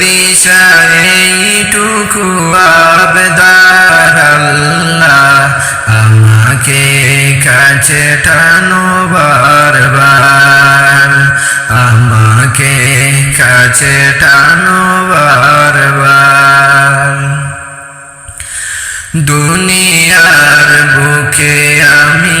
দিশা এইটুকু আবদার আমাকে কাছে টানো বারবার আমাকে কাছে টানো বারবার দুনিয়ার বুকে আমি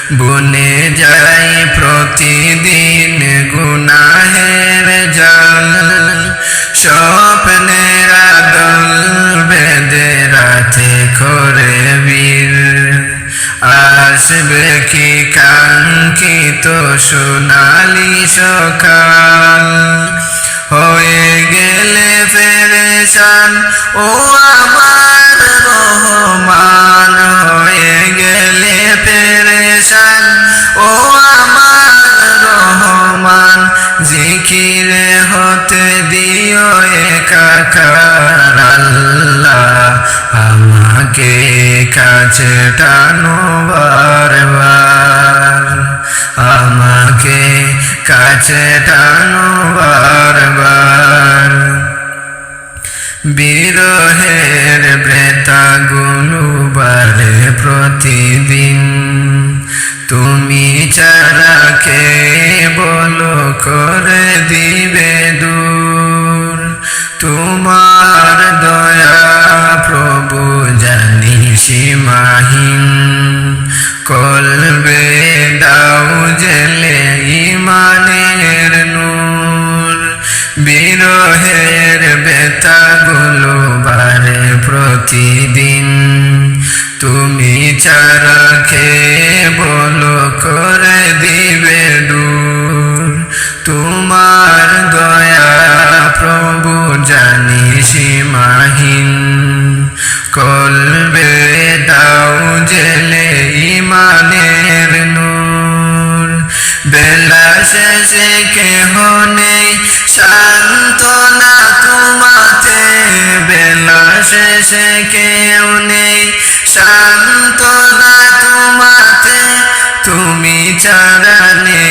বনে যাই প্রতিদিন গুনাহের জাল। স্বপ্নের দল বেঁধে রাতে করে বীর। আসবে কি কাঙ্ক্ষিত সোনালি সকাল? হয়ে গেলে ফেরেশান, ও আমার রহমান। একাকার আল্লাহ আমাকে কাছে টানো বারবার আমাকে কাছে টানো বারবার বিরহের ব্রেতাগুলো বারে প্রতিদিন তুমি চারাকে বলো করে দিবে দূর? তোমার দয়া প্রভু জানি সীমাহীন। কলবে দাও জেলে ইমানের নূর। বিরহের বেতাগুলো বারে প্রতিদিন। তুমি চারাকে বলো করে সীমাহীন কলবে দাও জেলে ইমানের নূর। বেলা শেষে কেহ নেই, সান্ত্বনা তোমাতে। বেলা শেষে কেউ নেই, সান্ত্বনা তোমাতে। তুমি ছাড়া নেই।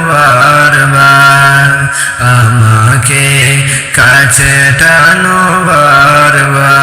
কাছে টানো বারবার।